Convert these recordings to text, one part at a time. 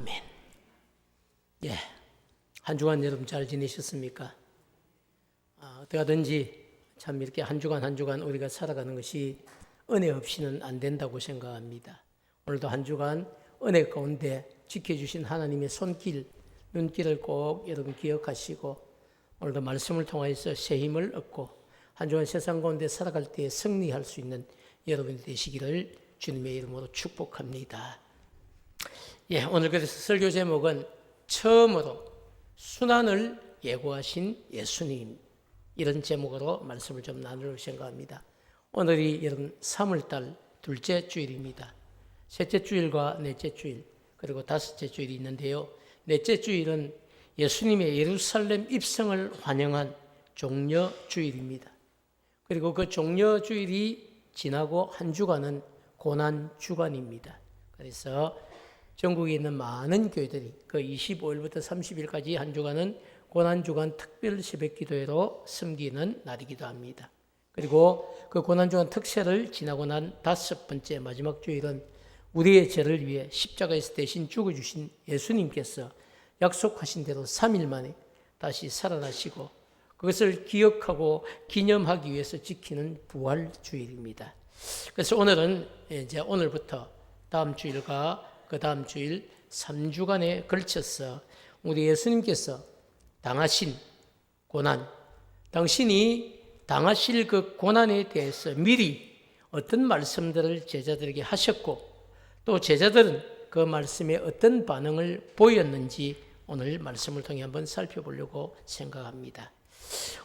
아멘. 예. 한 주간 여러분 잘 지내셨습니까? 아, 어떻게든지 참 이렇게 한 주간 한 주간 우리가 살아가는 것이 은혜 없이는 안 된다고 생각합니다. 오늘도 한 주간 은혜 가운데 지켜주신 하나님의 손길, 눈길을 꼭 여러분 기억하시고 오늘도 말씀을 통하여서 새 힘을 얻고 한 주간 세상 가운데 살아갈 때 승리할 수 있는 여러분이 되시기를 주님의 이름으로 축복합니다. 예, 오늘 그래서 설교 제목은 처음으로 순환을 예고하신 예수님 이런 제목으로 말씀을 좀 나누려고 생각합니다. 오늘이 여러분 3월달 둘째 주일입니다. 셋째 주일과 넷째 주일 그리고 다섯째 주일이 있는데요. 넷째 주일은 예수님의 예루살렘 입성을 환영한 종려 주일입니다. 그리고 그 종려 주일이 지나고 한 주간은 고난 주간입니다. 그래서 전국에 있는 많은 교회들이 그 25일부터 30일까지 한 주간은 고난주간 특별 새벽 기도회로 섬기는 날이기도 합니다. 그리고 그 고난주간 특세를 지나고 난 다섯 번째 마지막 주일은 우리의 죄를 위해 십자가에서 대신 죽어주신 예수님께서 약속하신 대로 3일 만에 다시 살아나시고 그것을 기억하고 기념하기 위해서 지키는 부활 주일입니다. 그래서 오늘은 이제 오늘부터 다음 주일과 그 다음 주일 3주간에 걸쳐서 우리 예수님께서 당하신 고난, 당신이 당하실 그 고난에 대해서 미리 어떤 말씀들을 제자들에게 하셨고 또 제자들은 그 말씀에 어떤 반응을 보였는지 오늘 말씀을 통해 한번 살펴보려고 생각합니다.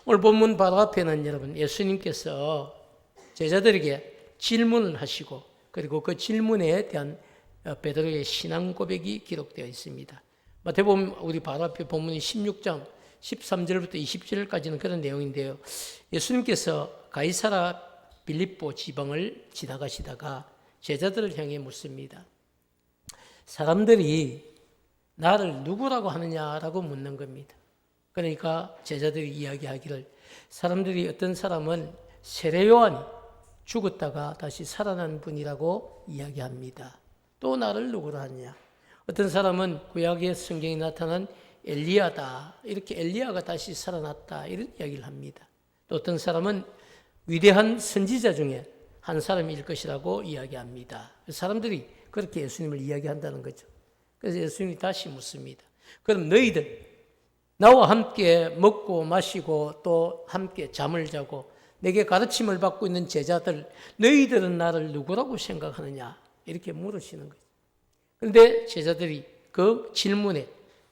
오늘 본문 바로 앞에는 여러분 예수님께서 제자들에게 질문을 하시고 그리고 그 질문에 대한 베드로의 신앙 고백이 기록되어 있습니다. 마태복음 우리 바로 앞에 본문이 16장 13절부터 20절까지는 그런 내용인데요. 예수님께서 가이사라 빌립보 지방을 지나가시다가 제자들을 향해 묻습니다. 사람들이 나를 누구라고 하느냐라고 묻는 겁니다. 그러니까 제자들이 이야기하기를 사람들이 어떤 사람은 세례요한이 죽었다가 다시 살아난 분이라고 이야기합니다. 또 나를 누구라 하냐? 어떤 사람은 구약의 성경에 나타난 엘리야다. 이렇게 엘리야가 다시 살아났다. 이런 이야기를 합니다. 또 어떤 사람은 위대한 선지자 중에 한 사람일 것이라고 이야기합니다. 사람들이 그렇게 예수님을 이야기한다는 거죠. 그래서 예수님이 다시 묻습니다. 그럼 너희들 나와 함께 먹고 마시고 또 함께 잠을 자고 내게 가르침을 받고 있는 제자들 너희들은 나를 누구라고 생각하느냐 이렇게 물으시는 거죠. 그런데 제자들이 그 질문에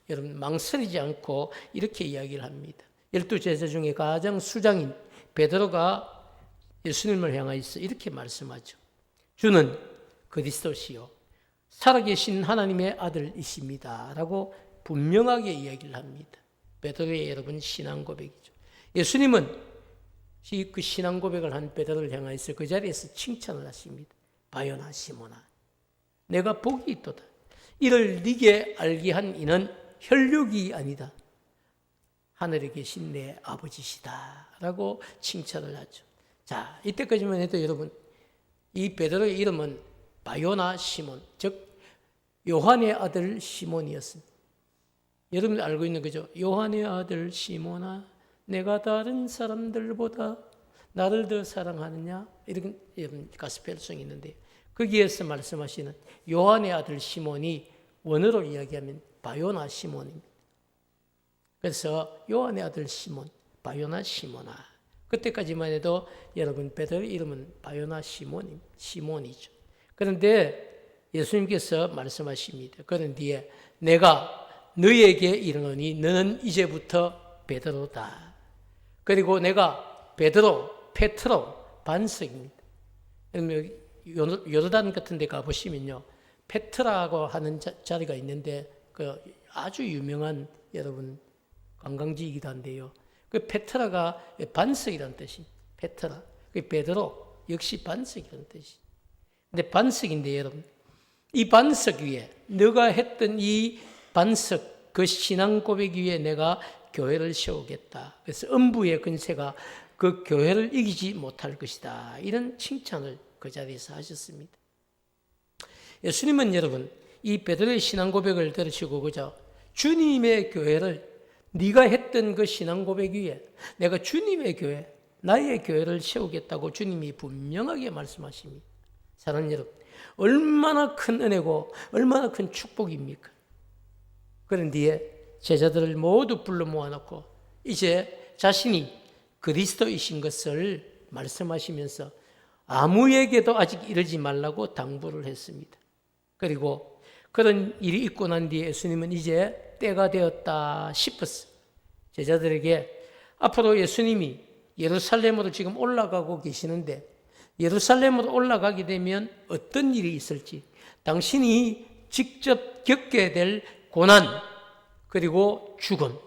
여러분 망설이지 않고 이렇게 이야기를 합니다. 열두 제자 중에 가장 수장인 베드로가 예수님을 향하여서 이렇게 말씀하죠. 주는 그리스도시요 살아계신 하나님의 아들이십니다라고 분명하게 이야기를 합니다. 베드로의 여러분 신앙 고백이죠. 예수님은 그 신앙 고백을 한 베드로를 향하여서 그 자리에서 칭찬을 하십니다. 바요나 시모나 내가 복이 있도다. 이를 네게 알게 한 이는 혈육이 아니다. 하늘에 계신 내 아버지시다. 라고 칭찬을 하죠. 자, 이때까지만 해도 여러분, 이 베드로의 이름은 바요나 시몬, 즉, 요한의 아들 시몬이었습니다. 여러분 알고 있는 거죠? 요한의 아들 시몬아, 내가 다른 사람들보다 나를 더 사랑하느냐? 이런 여러분 가스펠성이 있는데 거기에서 말씀하시는 요한의 아들 시몬이 원어로 이야기하면 바요나 시몬입니다. 그래서 요한의 아들 시몬, 바요나 시몬아. 그때까지만 해도 여러분 베드로 이름은 바요나 시몬 시몬이죠. 그런데 예수님께서 말씀하십니다. 그런 뒤에 내가 너희에게 이르노니 너는 이제부터 베드로다. 그리고 내가 베드로, 페트로 반석입니다. 요르단 같은 데 가보시면요. 페트라고 하는 자, 리가 있는데 그 아주 유명한 여러분 관광지이기도 한데요. 그 페트라가 반석이라는 뜻이 페트라. 그 베드로 역시 반석이라는 뜻이. 근데 반석인데 여러분 이 반석 위에 너가 했던 이 반석 그 신앙 고백 위에 내가 교회를 세우겠다. 그래서 음부의 근세가 그 교회를 이기지 못할 것이다. 이런 칭찬을 그 자리에서 하셨습니다. 예수님은 여러분 이 베드로의 신앙 고백을 들으시고 그죠? 주님의 교회를 네가 했던 그 신앙 고백 위에 내가 주님의 교회, 나의 교회를 세우겠다고 주님이 분명하게 말씀하십니다. 사랑하는 여러분, 얼마나 큰 은혜고 얼마나 큰 축복입니까? 그런 뒤에 제자들을 모두 불러 모아놓고 이제 자신이 그리스도이신 것을 말씀하시면서 아무에게도 아직 이르지 말라고 당부를 했습니다. 그리고 그런 일이 있고 난 뒤에 예수님은 이제 때가 되었다 싶었어. 제자들에게 앞으로 예수님이 예루살렘으로 지금 올라가고 계시는데 예루살렘으로 올라가게 되면 어떤 일이 있을지 당신이 직접 겪게 될 고난 그리고 죽음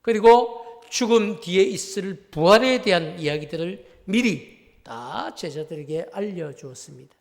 그리고 죽음 뒤에 있을 부활에 대한 이야기들을 미리 다 제자들에게 알려주었습니다.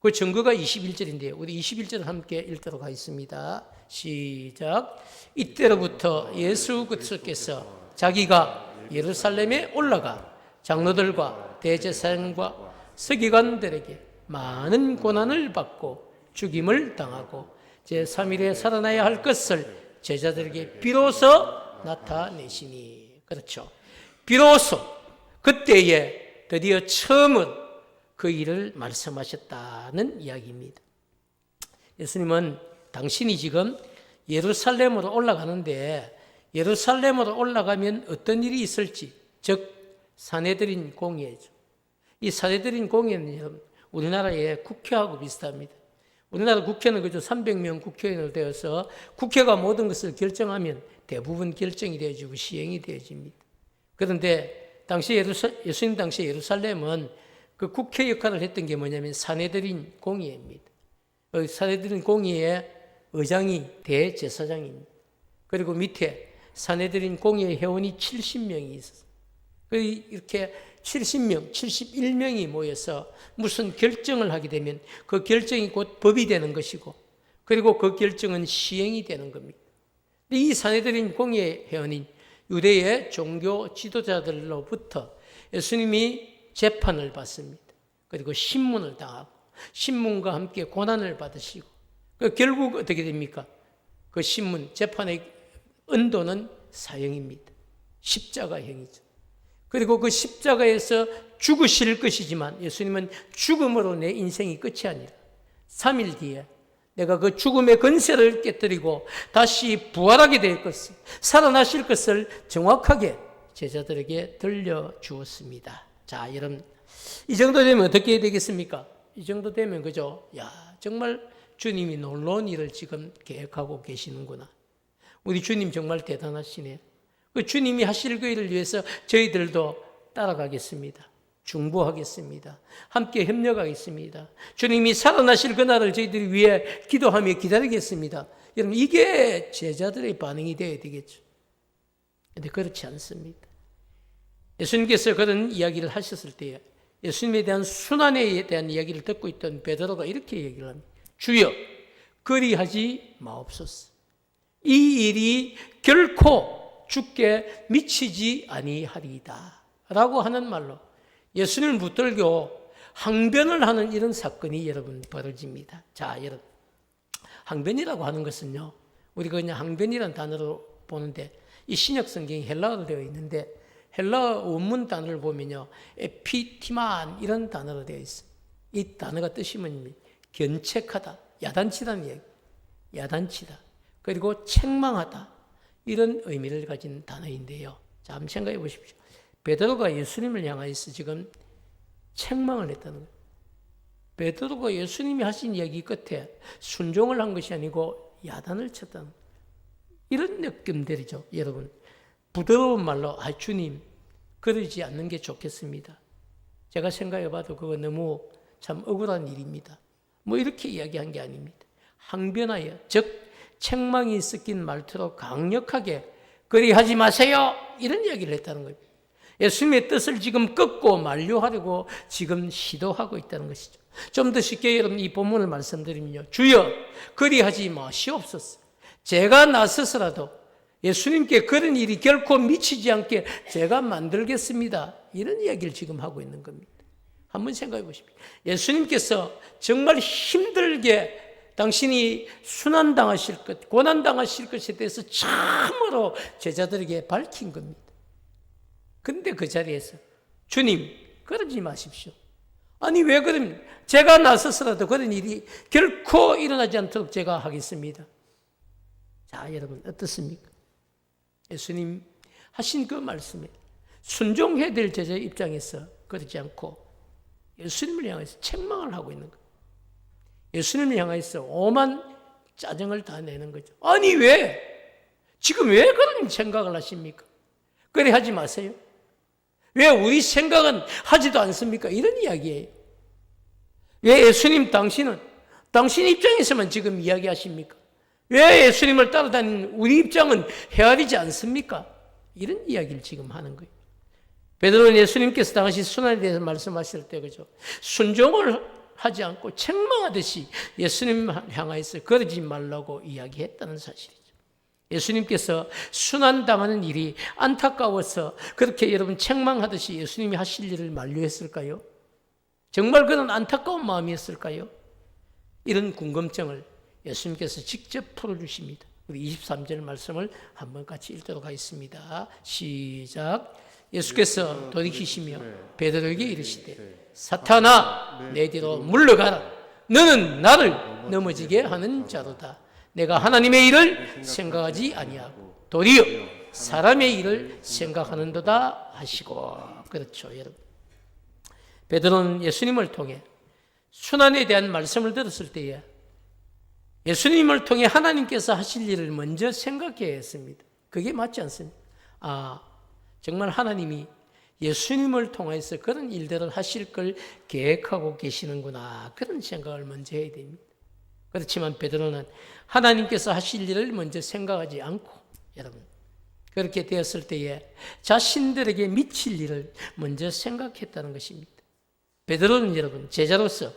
그 증거가 21절인데요. 우리 21절 함께 읽도록 하겠습니다. 시작. 이때로부터 예수 그리스도께서 자기가 예루살렘에 올라가 장로들과 대제사장과 서기관들에게 많은 고난을 받고 죽임을 당하고 제3일에 살아나야 할 것을 제자들에게 비로소 나타내시니 그렇죠. 비로소 그때에 드디어 처음으로 그 일을 말씀하셨다는 이야기입니다. 예수님은 당신이 지금 예루살렘으로 올라가는데 예루살렘으로 올라가면 어떤 일이 있을지 즉 사내들인 공예죠. 이 사내들인 공예는 우리나라의 국회하고 비슷합니다. 우리나라 국회는 그저 300명 국회의원으로 되어서 국회가 모든 것을 결정하면 대부분 결정이 되어지고 시행이 되어집니다. 그런데 당시 예루살, 예수님 당시 예루살렘은 그 국회 역할을 했던 게 뭐냐면 사내들인 공의입니다. 그 사내들인 공의의 의장이 대제사장입니다. 그리고 밑에 사내들인 공의회 회원이 70명이 있었어요. 그 이렇게 70명, 71명이 모여서 무슨 결정을 하게 되면 그 결정이 곧 법이 되는 것이고 그리고 그 결정은 시행이 되는 겁니다. 이 사내들인 공예 회원인 유대의 종교 지도자들로부터 예수님이 재판을 받습니다. 그리고 신문을 당하고 신문과 함께 고난을 받으시고 그 결국 어떻게 됩니까? 그 신문 재판의 은도는 사형입니다. 십자가형이죠. 그리고 그 십자가에서 죽으실 것이지만 예수님은 죽음으로 내 인생이 끝이 아니라 3일 뒤에 내가 그 죽음의 건세를 깨뜨리고 다시 부활하게 될 것을 살아나실 것을 정확하게 제자들에게 들려주었습니다. 자, 여러분 이 정도 되면 어떻게 되겠습니까? 이 정도 되면 그죠? 야, 정말 주님이 놀라운 일을 지금 계획하고 계시는구나. 우리 주님 정말 대단하시네. 그 주님이 하실 그 일을 위해서 저희들도 따라가겠습니다. 중보하겠습니다. 함께 협력하겠습니다. 주님이 살아나실 그날을 저희들이 위해 기도하며 기다리겠습니다. 여러분, 이게 제자들의 반응이 되어야 되겠죠. 근데 그렇지 않습니다. 예수님께서 그런 이야기를 하셨을 때 예수님에 대한 순환에 대한 이야기를 듣고 있던 베드로가 이렇게 얘기를 합니다. 주여, 그리하지 마옵소서. 이 일이 결코 죽게 미치지 아니하리이다. 라고 하는 말로 예수님을 붙들고 항변을 하는 이런 사건이 여러분 벌어집니다. 자, 여러분. 항변이라고 하는 것은요, 우리가 그냥 항변이라는 단어로 보는데 이 신약 성경이 헬라어로 되어 있는데 헬라어 원문 단어를 보면요, 에피티만 이런 단어로 되어 있어요. 이 단어가 뜻이 뭐냐면 견책하다, 야단치다는 얘기. 야단치다. 그리고 책망하다. 이런 의미를 가진 단어인데요. 자, 한번 생각해 보십시오. 베드로가 예수님을 향하여서 지금 책망을 했다는 거예요. 베드로가 예수님이 하신 얘기 끝에 순종을 한 것이 아니고 야단을 쳤다는 거예요. 이런 느낌들이죠, 여러분. 부드러운 말로 아 주님 그러지 않는 게 좋겠습니다. 제가 생각해 봐도 그거 너무 참 억울한 일입니다. 뭐 이렇게 이야기한 게 아닙니다. 항변하여 즉 책망이 섞인 말투로 강력하게 그리하지 마세요 이런 이야기를 했다는 겁니다. 예수님의 뜻을 지금 꺾고 만류하려고 지금 시도하고 있다는 것이죠. 좀 더 쉽게 여러분 이 본문을 말씀드리면요. 주여 그리하지 마시옵소서. 제가 나서서라도 예수님께 그런 일이 결코 미치지 않게 제가 만들겠습니다. 이런 이야기를 지금 하고 있는 겁니다. 한번 생각해 보십시오. 예수님께서 정말 힘들게 당신이 순환당하실 것, 고난당하실 것에 대해서 참으로 제자들에게 밝힌 겁니다. 근데 그 자리에서 주님, 그러지 마십시오. 아니, 왜 그럼 제가 나서서라도 그런 일이 결코 일어나지 않도록 제가 하겠습니다. 자, 여러분, 어떻습니까? 예수님 하신 그 말씀에 순종해야 될 제자의 입장에서 그러지 않고 예수님을 향해서 책망을 하고 있는 거예요. 예수님을 향해서 오만 짜증을 다 내는 거죠. 아니, 왜? 지금 왜 그런 생각을 하십니까? 그래 하지 마세요. 왜 우리 생각은 하지도 않습니까? 이런 이야기예요. 왜 예수님 당신은 당신 입장에서만 지금 이야기하십니까? 왜 예수님을 따라다니는 우리 입장은 헤아리지 않습니까? 이런 이야기를 지금 하는 거예요. 베드로는 예수님께서 당시 순환에 대해서 말씀하실 때 그죠? 순종을 하지 않고 책망하듯이 예수님 향하여서 그러지 말라고 이야기했다는 사실이죠. 예수님께서 순환당하는 일이 안타까워서 그렇게 여러분 책망하듯이 예수님이 하실 일을 만류했을까요? 정말 그런 안타까운 마음이었을까요? 이런 궁금증을 예수님께서 직접 풀어주십니다. 우리 23절 말씀을 한번 같이 읽도록 하겠습니다. 시작. 예수께서 돌이키시며 베드로에게 이르시되 사탄아 내 뒤로 물러가라. 너는 나를 넘어지게 하는 자로다. 내가 하나님의 일을 생각하지 아니하고 도리어 사람의 일을 생각하는도다 하시고 그렇죠, 여러분. 베드로는 예수님을 통해 순환에 대한 말씀을 들었을 때에 예수님을 통해 하나님께서 하실 일을 먼저 생각해야 했습니다. 그게 맞지 않습니까? 아, 정말 하나님이 예수님을 통해서 그런 일들을 하실 걸 계획하고 계시는구나. 그런 생각을 먼저 해야 됩니다. 그렇지만 베드로는 하나님께서 하실 일을 먼저 생각하지 않고 여러분 그렇게 되었을 때에 자신들에게 미칠 일을 먼저 생각했다는 것입니다. 베드로는 여러분 제자로서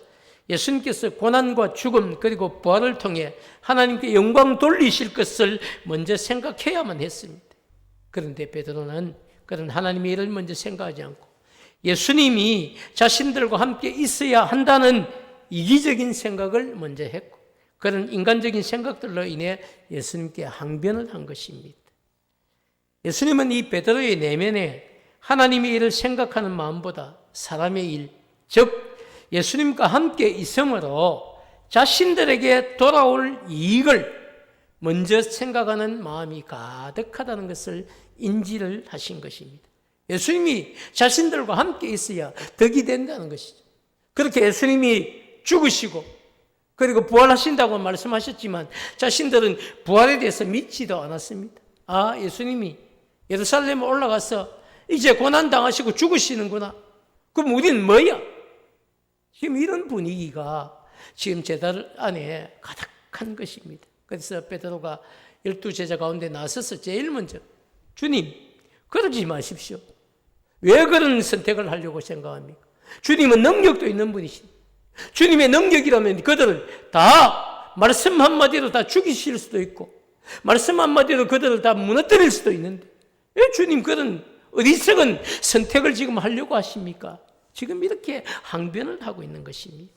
예수님께서 고난과 죽음 그리고 부활을 통해 하나님께 영광 돌리실 것을 먼저 생각해야만 했습니다. 그런데 베드로는 그런 하나님의 일을 먼저 생각하지 않고 예수님이 자신들과 함께 있어야 한다는 이기적인 생각을 먼저 했고 그런 인간적인 생각들로 인해 예수님께 항변을 한 것입니다. 예수님은 이 베드로의 내면에 하나님의 일을 생각하는 마음보다 사람의 일, 즉 예수님과 함께 있음으로 자신들에게 돌아올 이익을 먼저 생각하는 마음이 가득하다는 것을 인지를 하신 것입니다. 예수님이 자신들과 함께 있어야 덕이 된다는 것이죠. 그렇게 예수님이 죽으시고 그리고 부활하신다고 말씀하셨지만 자신들은 부활에 대해서 믿지도 않았습니다. 아, 예수님이 예루살렘에 올라가서 이제 고난 당하시고 죽으시는구나. 그럼 우리는 뭐야? 지금 이런 분위기가 지금 제달 안에 가득한 것입니다. 그래서 베드로가 열두 제자 가운데 나서서 제일 먼저 주님 그러지 마십시오. 왜 그런 선택을 하려고 생각합니까? 주님은 능력도 있는 분이신. 주님의 능력이라면 그들을 다 말씀 한마디로 다 죽이실 수도 있고 말씀 한마디로 그들을 다 무너뜨릴 수도 있는데 왜 주님 그런 어리석은 선택을 지금 하려고 하십니까? 지금 이렇게 항변을 하고 있는 것입니다.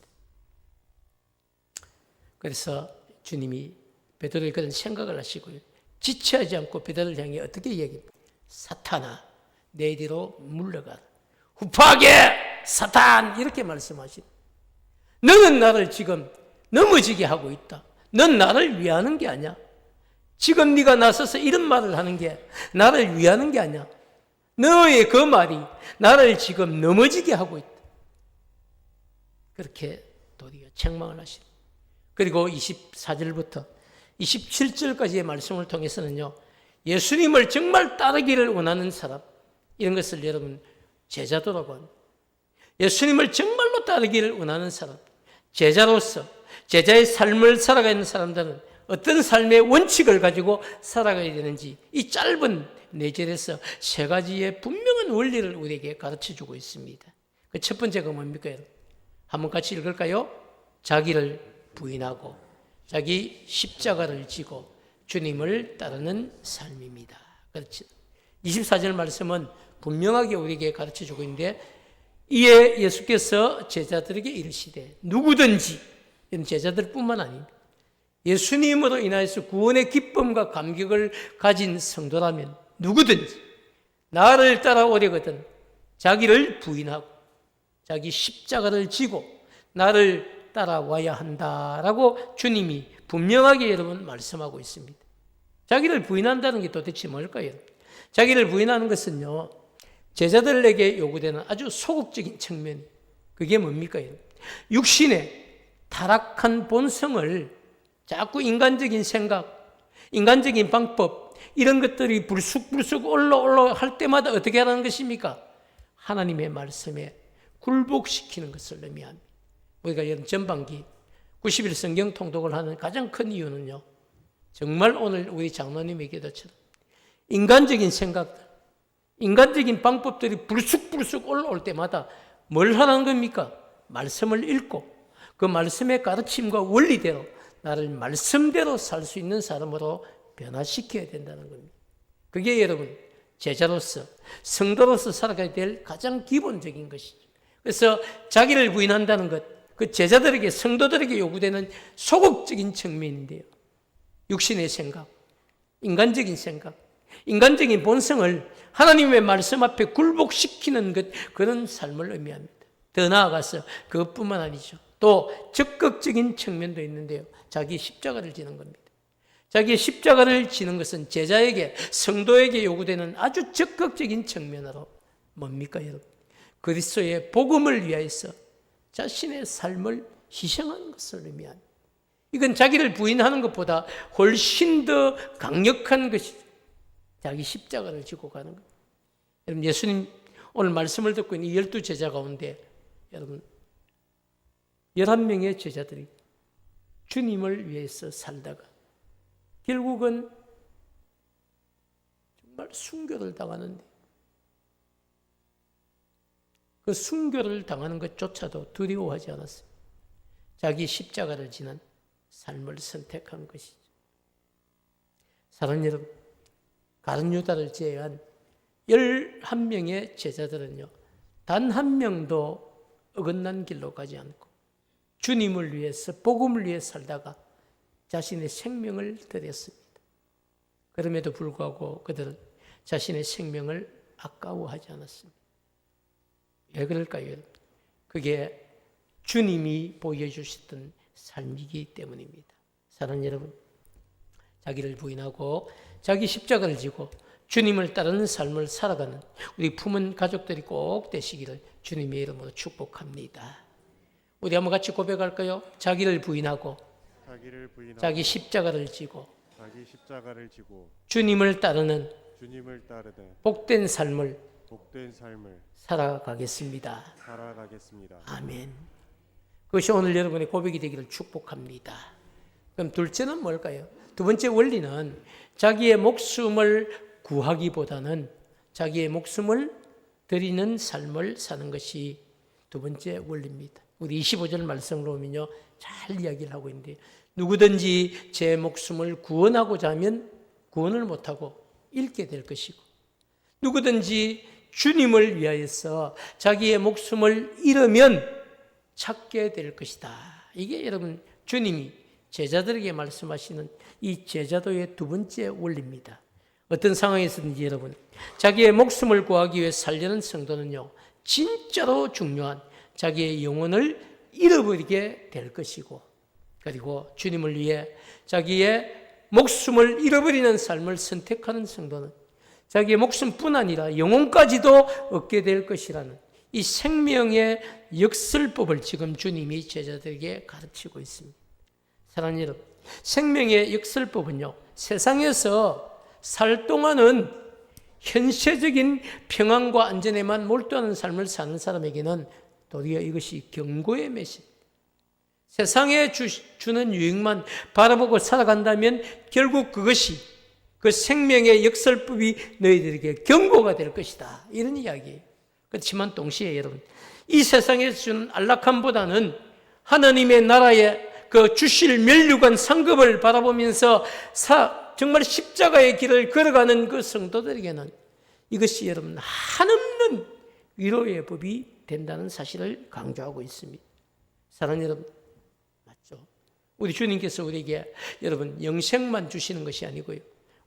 그래서 주님이 베드로의 그런 생각을 하시고요. 지체하지 않고 베드로를 향해 어떻게 얘기합니까? 사탄아, 내 뒤로 물러가라. 후파하게 사탄 이렇게 말씀하시다. 너는 나를 지금 넘어지게 하고 있다. 넌 나를 위하는 게 아니야. 지금 네가 나서서 이런 말을 하는 게 나를 위하는 게 아니야. 너의 그 말이 나를 지금 넘어지게 하고 있다. 그렇게 도리어 책망을 하시다. 그리고 24절부터 27절까지의 말씀을 통해서는요, 예수님을 정말 따르기를 원하는 사람, 이런 것을 여러분 제자도라고 합니다. 예수님을 정말로 따르기를 원하는 사람, 제자로서 제자의 삶을 살아가는 사람들은 어떤 삶의 원칙을 가지고 살아가야 되는지 이 짧은 내절에서 세 가지의 분명한 원리를 우리에게 가르쳐 주고 있습니다. 그 첫 번째가 뭡니까? 한번 같이 읽을까요? 자기를 부인하고 자기 십자가를 지고 주님을 따르는 삶입니다. 그렇죠. 24절 말씀은 분명하게 우리에게 가르쳐 주고 있는데 이에 예수께서 제자들에게 이르시되 누구든지 제자들뿐만 아닙니다. 예수님으로 인하여서 구원의 기쁨과 감격을 가진 성도라면 누구든지 나를 따라오려거든 자기를 부인하고 자기 십자가를 지고 나를 따라와야 한다라고 주님이 분명하게 여러분 말씀하고 있습니다. 자기를 부인한다는 게 도대체 뭘까요? 자기를 부인하는 것은요, 제자들에게 요구되는 아주 소극적인 측면, 그게 뭡니까? 육신의 타락한 본성을 자꾸 인간적인 생각, 인간적인 방법, 이런 것들이 불쑥불쑥 올라 올라 할 때마다 어떻게 하라는 것입니까? 하나님의 말씀에 굴복시키는 것을 의미합니다. 우리가 이런 전반기 90일 성경 통독을 하는 가장 큰 이유는요. 정말 오늘 우리 장로님의 기도처럼 인간적인 생각들, 인간적인 방법들이 불쑥불쑥 올라올 때마다 뭘 하라는 겁니까? 말씀을 읽고 그 말씀의 가르침과 원리대로 나를 말씀대로 살 수 있는 사람으로 변화시켜야 된다는 겁니다. 그게 여러분 제자로서 성도로서 살아가야 될 가장 기본적인 것이죠. 그래서 자기를 부인한다는 것, 그 제자들에게 성도들에게 요구되는 소극적인 측면인데요. 육신의 생각, 인간적인 생각, 인간적인 본성을 하나님의 말씀 앞에 굴복시키는 것, 그런 삶을 의미합니다. 더 나아가서 그것뿐만 아니죠. 또 적극적인 측면도 있는데요. 자기 십자가를 지는 겁니다. 자기 십자가를 지는 것은 제자에게, 성도에게 요구되는 아주 적극적인 측면으로 뭡니까, 여러분? 그리스도의 복음을 위하여서 자신의 삶을 희생하는 것을 의미합니다. 이건 자기를 부인하는 것보다 훨씬 더 강력한 것이죠. 자기 십자가를 지고 가는 것. 여러분, 예수님 오늘 말씀을 듣고 있는 이 열두 제자 가운데 여러분, 열한 명의 제자들이 주님을 위해서 살다가 결국은 정말 순교를 당하는데 그 순교를 당하는 것조차도 두려워하지 않았습니다. 자기 십자가를 지는 삶을 선택한 것이죠. 사랑하는 여러분, 가른 유다를 제외한 11명의 제자들은요, 단 한 명도 어긋난 길로 가지 않고 주님을 위해서, 복음을 위해 살다가 자신의 생명을 드렸습니다. 그럼에도 불구하고 그들은 자신의 생명을 아까워하지 않았습니다. 왜 그럴까요? 그게 주님이 보여주셨던 삶이기 때문입니다. 사랑하는 여러분, 자기를 부인하고 자기 십자가를 지고 주님을 따르는 삶을 살아가는 우리 품은 가족들이 꼭 되시기를 주님의 이름으로 축복합니다. 우리 한번 같이 고백할까요? 자기를 부인하고 자기를 부인하고 자기 십자가를 지고 자기 십자가를 지고 주님을 따르는 주님을 따르되 복된 삶을 복된 삶을 살아가겠습니다. 살아가겠습니다. 아멘. 그것이 오늘 여러분의 고백이 되기를 축복합니다. 그럼 둘째는 뭘까요? 두 번째 원리는 자기의 목숨을 구하기보다는 자기의 목숨을 드리는 삶을 사는 것이 두 번째 원리입니다. 우리 25절 말씀으로 보면요. 잘 이야기를 하고 있는데 누구든지 제 목숨을 구원하고자 하면 구원을 못하고 잃게 될 것이고 누구든지 주님을 위하여서 자기의 목숨을 잃으면 찾게 될 것이다. 이게 여러분 주님이 제자들에게 말씀하시는 이 제자도의 두 번째 원리입니다. 어떤 상황에서든지 여러분 자기의 목숨을 구하기 위해 살려는 성도는요 진짜로 중요한 자기의 영혼을 잃어버리게 될 것이고 그리고 주님을 위해 자기의 목숨을 잃어버리는 삶을 선택하는 성도는 자기의 목숨뿐 아니라 영혼까지도 얻게 될 것이라는 이 생명의 역설법을 지금 주님이 제자들에게 가르치고 있습니다. 사랑하는 여러분, 생명의 역설법은요, 세상에서 살 동안은 현세적인 평안과 안전에만 몰두하는 삶을 사는 사람에게는 도리어 이것이 경고의 메시 세상에 주, 주는 유익만 바라보고 살아간다면 결국 그것이 그 생명의 역설법이 너희들에게 경고가 될 것이다. 이런 이야기예요. 그렇지만 동시에 여러분, 이 세상에서 주는 안락함보다는 하나님의 나라의 그 주실 멸류관 상급을 바라보면서 사, 정말 십자가의 길을 걸어가는 그 성도들에게는 이것이 여러분 한없는 위로의 법이 된다는 사실을 강조하고 있습니다. 사랑하는 여러분, 맞죠? 우리 주님께서 우리에게 여러분 영생만 주시는 것이 아니고요.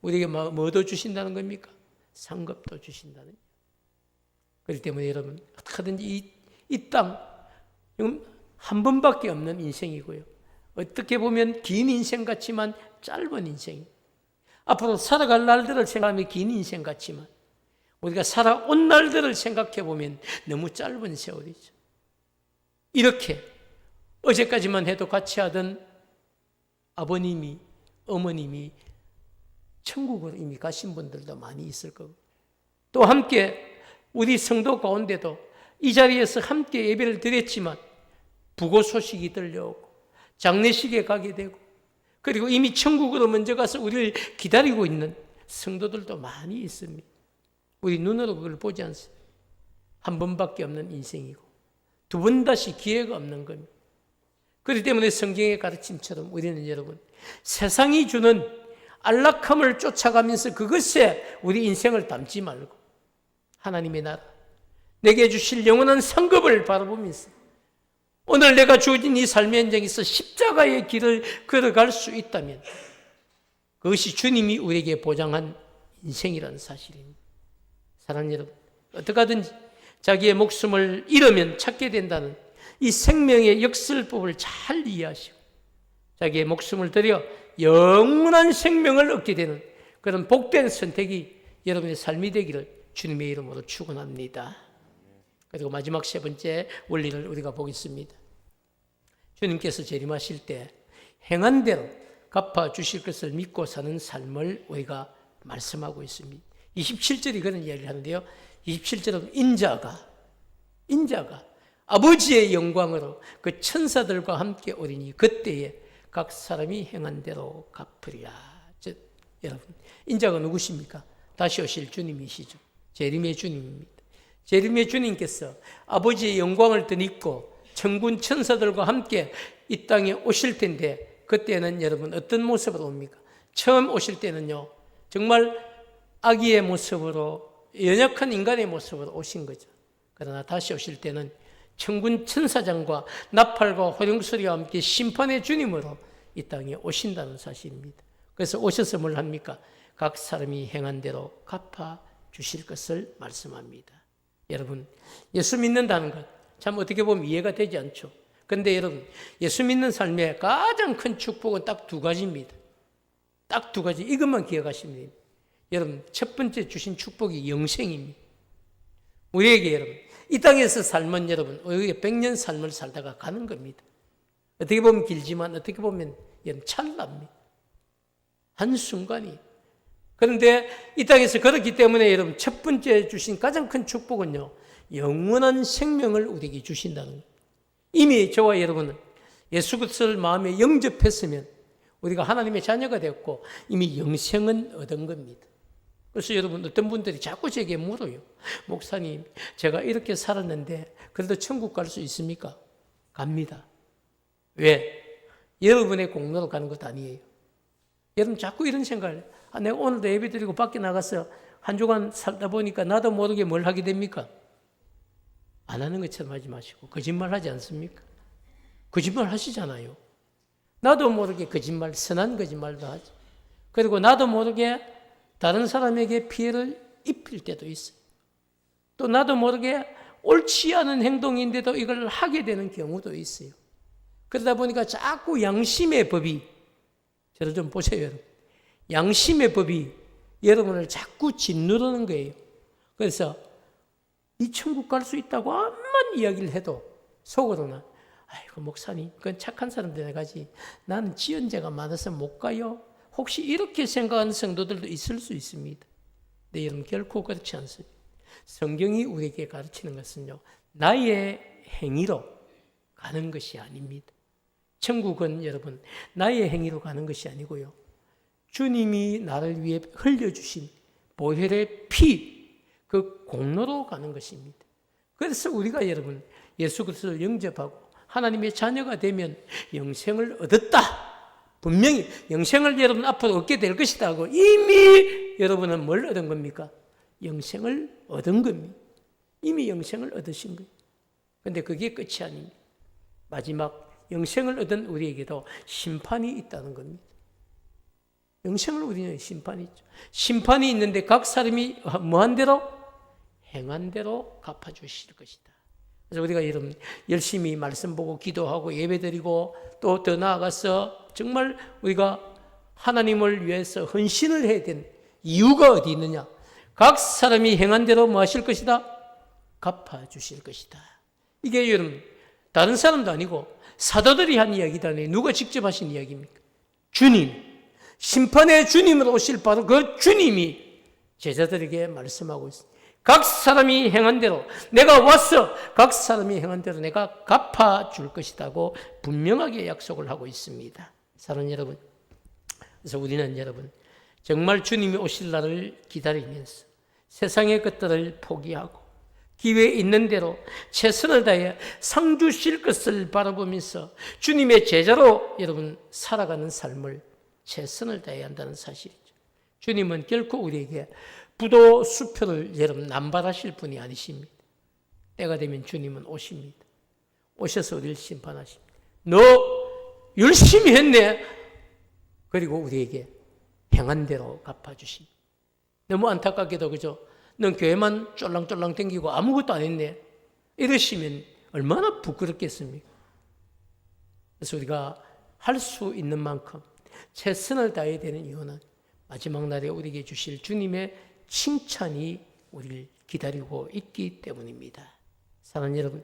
우리에게 뭐, 뭐도 주신다는 겁니까? 상급도 주신다는. 그렇기 때문에 여러분 어떻게든지 이, 이 땅, 한 번밖에 없는 인생이고요. 어떻게 보면 긴 인생 같지만 짧은 인생. 앞으로 살아갈 날들을 생각하면 긴 인생 같지만 우리가 살아온 날들을 생각해 보면 너무 짧은 세월이죠. 이렇게 어제까지만 해도 같이 하던 아버님이 어머님이 천국으로 이미 가신 분들도 많이 있을 거고 또 함께 우리 성도 가운데도 이 자리에서 함께 예배를 드렸지만 부고 소식이 들려오고 장례식에 가게 되고 그리고 이미 천국으로 먼저 가서 우리를 기다리고 있는 성도들도 많이 있습니다. 우리 눈으로 그걸 보지 않습니다. 한 번밖에 없는 인생이고 두 번 다시 기회가 없는 겁니다. 그렇기 때문에 성경의 가르침처럼 우리는 여러분 세상이 주는 안락함을 쫓아가면서 그것에 우리 인생을 담지 말고 하나님의 나라 내게 주실 영원한 상급을 바라보면서 오늘 내가 주어진 이 삶의 현장에서 십자가의 길을 걸어갈 수 있다면 그것이 주님이 우리에게 보장한 인생이라는 사실입니다. 사랑하는 여러분, 어떻게 하든지 자기의 목숨을 잃으면 찾게 된다는 이 생명의 역설법을 잘 이해하시고 자기의 목숨을 들여 영원한 생명을 얻게 되는 그런 복된 선택이 여러분의 삶이 되기를 주님의 이름으로 축원합니다. 그리고 마지막 세 번째 원리를 우리가 보겠습니다. 주님께서 재림하실 때 행한 대로 갚아 주실 것을 믿고 사는 삶을 우리가 말씀하고 있습니다. 27절이 그런 이야기를 하는데요. 27절은 인자가 인자가 아버지의 영광으로 그 천사들과 함께 오리니 그때에 각 사람이 행한 대로 갚으리라. 즉 여러분 인자가 누구십니까? 다시 오실 주님이시죠. 재림의 주님입니다. 재림의 주님께서 아버지의 영광을 덧입고 천군 천사들과 함께 이 땅에 오실 텐데 그때는 여러분 어떤 모습으로 옵니까? 처음 오실 때는요. 정말 아기의 모습으로 연약한 인간의 모습으로 오신 거죠. 그러나 다시 오실 때는 천군 천사장과 나팔과 호령소리와 함께 심판의 주님으로 이 땅에 오신다는 사실입니다. 그래서 오셔서 뭘 합니까? 각 사람이 행한 대로 갚아 주실 것을 말씀합니다. 여러분, 예수 믿는다는 것 참 어떻게 보면 이해가 되지 않죠. 근데 여러분, 예수 믿는 삶의 가장 큰 축복은 딱 두 가지입니다. 딱 두 가지. 이것만 기억하시면 됩니다. 여러분, 첫 번째 주신 축복이 영생입니다. 우리에게 여러분, 이 땅에서 살면 여러분, 우리에게 백년 삶을 살다가 가는 겁니다. 어떻게 보면 길지만 어떻게 보면 찰나입니다. 한순간이. 그런데 이 땅에서 그렇기 때문에 여러분 첫 번째 주신 가장 큰 축복은요. 영원한 생명을 우리에게 주신다는 거예요. 이미 저와 여러분은 예수 그리스도를 마음에 영접했으면 우리가 하나님의 자녀가 되었고 이미 영생은 얻은 겁니다. 그래서 여러분 어떤 분들이 자꾸 제게 물어요. 목사님, 제가 이렇게 살았는데 그래도 천국 갈 수 있습니까? 갑니다. 왜? 여러분의 공로로 가는 것 아니에요. 여러분 자꾸 이런 생각을 아, 내가 오늘도 예배 드리고 밖에 나가서 한 주간 살다 보니까 나도 모르게 뭘 하게 됩니까? 안 하는 것처럼 하지 마시고 거짓말 하지 않습니까? 거짓말 하시잖아요. 나도 모르게 거짓말, 선한 거짓말도 하죠. 그리고 나도 모르게 다른 사람에게 피해를 입힐 때도 있어요. 또 나도 모르게 옳지 않은 행동인데도 이걸 하게 되는 경우도 있어요. 그러다 보니까 자꾸 양심의 법이 저를 좀 보세요, 여러분. 양심의 법이 여러분을 자꾸 짓누르는 거예요. 그래서 이 천국 갈 수 있다고 암만 이야기를 해도 속으로는 아이고 목사님 그건 착한 사람들에 가지 나는 지연제가 많아서 못 가요. 혹시 이렇게 생각하는 성도들도 있을 수 있습니다. 근데 여러분 결코 그렇지 않습니다. 성경이 우리에게 가르치는 것은요. 나의 행위로 가는 것이 아닙니다. 천국은 여러분 나의 행위로 가는 것이 아니고요. 주님이 나를 위해 흘려주신 보혈의 피, 그 공로로 가는 것입니다. 그래서 우리가 여러분 예수 그리스도를 영접하고 하나님의 자녀가 되면 영생을 얻었다. 분명히 영생을 여러분 앞으로 얻게 될 것이다 하고 이미 여러분은 뭘 얻은 겁니까? 영생을 얻은 겁니다. 이미 영생을 얻으신 거예요. 근데 그게 끝이 아닙니다. 마지막 영생을 얻은 우리에게도 심판이 있다는 겁니다. 영생을 우리는 심판이 있죠. 심판이 있는데 각 사람이 뭐한 대로 행한 대로 갚아 주실 것이다. 그래서 우리가 여러분 열심히 말씀 보고 기도하고 예배드리고 또 더 나아가서 정말 우리가 하나님을 위해서 헌신을 해야 되는 이유가 어디 있느냐? 각 사람이 행한 대로 뭐 하실 것이다? 갚아 주실 것이다. 이게 여러분 다른 사람도 아니고 사도들이 한 아니에요. 누가 직접 하신 이야기입니까? 주님. 심판의 주님으로 오실 바로 그 주님이 제자들에게 말씀하고 있습니다. 각 사람이 행한 대로 내가 와서 각 사람이 행한 대로 내가 갚아 줄 것이라고 분명하게 약속을 하고 있습니다. 사랑하는 여러분. 그래서 우리는 여러분 정말 주님이 오실 날을 기다리면서 세상의 것들을 포기하고 기회 있는 대로 최선을 다해 상 주실 것을 바라보면서 주님의 제자로 여러분 살아가는 삶을 최선을 다해야 한다는 사실이죠. 주님은 결코 우리에게 부도 수표를 여러분 남발하실 분이 아니십니다. 때가 되면 주님은 오십니다. 오셔서 우리를 심판하십니다. 너 열심히 했네. 그리고 우리에게 행한 대로 갚아주십니다. 너무 안타깝게도 그죠? 넌 교회만 쫄랑쫄랑 댕기고 아무것도 안 했네. 이러시면 얼마나 부끄럽겠습니까? 그래서 우리가 할 수 있는 만큼 최선을 다해야 되는 이유는 마지막 날에 우리에게 주실 주님의 칭찬이 우리를 기다리고 있기 때문입니다. 사랑하는 여러분,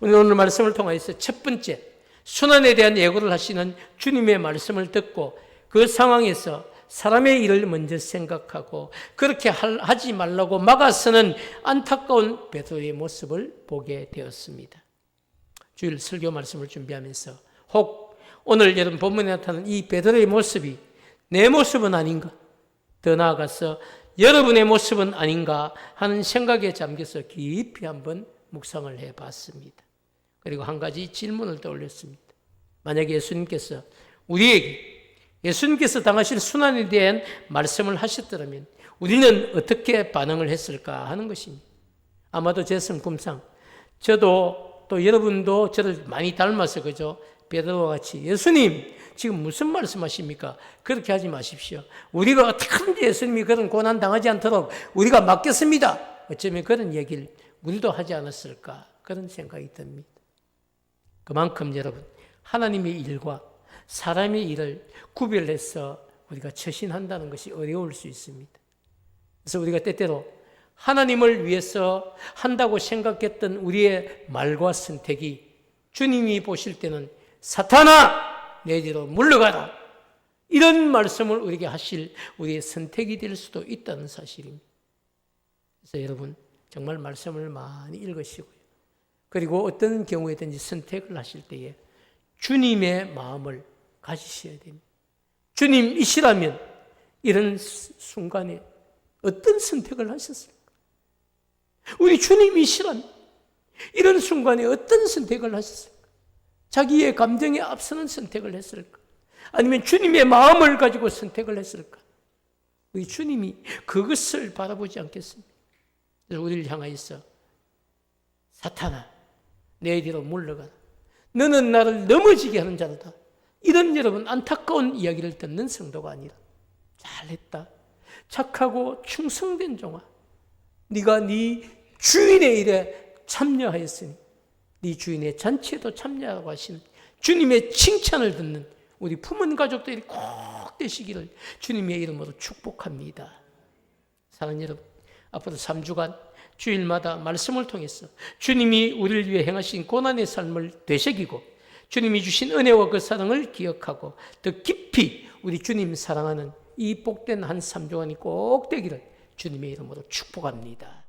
오늘 오늘 말씀을 통해서 첫 번째 순환에 대한 예고를 하시는 주님의 말씀을 듣고 그 상황에서 사람의 일을 먼저 생각하고 그렇게 하지 말라고 막아서는 안타까운 베드로의 모습을 보게 되었습니다. 주일 설교 말씀을 준비하면서 혹 오늘 여러분 본문에 나타나는 이 베드로의 모습이 내 모습은 아닌가? 더 나아가서 여러분의 모습은 아닌가 하는 생각에 잠겨서 깊이 한번 묵상을 해 봤습니다. 그리고 한 가지 질문을 떠올렸습니다. 만약에 예수님께서 우리에게 예수님께서 당하실 순환에 대한 말씀을 하셨더라면 우리는 어떻게 반응을 했을까 하는 것입니다. 아마도 제 성품상 저도 또 여러분도 저를 많이 닮아서 그죠? 베드로와 같이 예수님 지금 무슨 말씀하십니까? 그렇게 하지 마십시오. 우리가 어떻게든지 예수님이 그런 고난 당하지 않도록 우리가 맡겼습니다. 어쩌면 그런 얘기를 우리도 하지 않았을까 그런 생각이 듭니다. 그만큼 여러분 하나님의 일과 사람의 일을 구별해서 우리가 처신한다는 것이 어려울 수 있습니다. 그래서 우리가 때때로 하나님을 위해서 한다고 생각했던 우리의 말과 선택이 주님이 보실 때는 사탄아 내 뒤로 물러가라 이런 말씀을 우리에게 하실 우리의 선택이 될 수도 있다는 사실입니다. 그래서 여러분 정말 말씀을 많이 읽으시고요. 그리고 어떤 경우에든지 선택을 하실 때에 주님의 마음을 가지셔야 됩니다. 주님이시라면 이런 순간에 어떤 선택을 하셨을까? 우리 주님이시라면 이런 순간에 어떤 선택을 하셨을까? 자기의 감정에 앞서는 선택을 했을까? 아니면 주님의 마음을 가지고 선택을 했을까? 우리 주님이 그것을 바라보지 않겠습니까? 그래서 우리를 향하여서 사탄아 내 뒤로 물러가라. 너는 나를 넘어지게 하는 자로다. 이런 여러분 안타까운 이야기를 듣는 성도가 아니라 잘했다. 착하고 충성된 종아. 네가 네 주인의 일에 참여하였으니 네 주인의 잔치에도 참여하고 하시는 주님의 칭찬을 듣는 우리 품은 가족들이 꼭 되시기를 주님의 이름으로 축복합니다. 사랑하는 여러분, 앞으로 3주간 주일마다 말씀을 통해서 주님이 우리를 위해 행하신 고난의 삶을 되새기고 주님이 주신 은혜와 그 사랑을 기억하고 더 깊이 우리 주님 사랑하는 이 복된 한 3주간이 꼭 되기를 주님의 이름으로 축복합니다.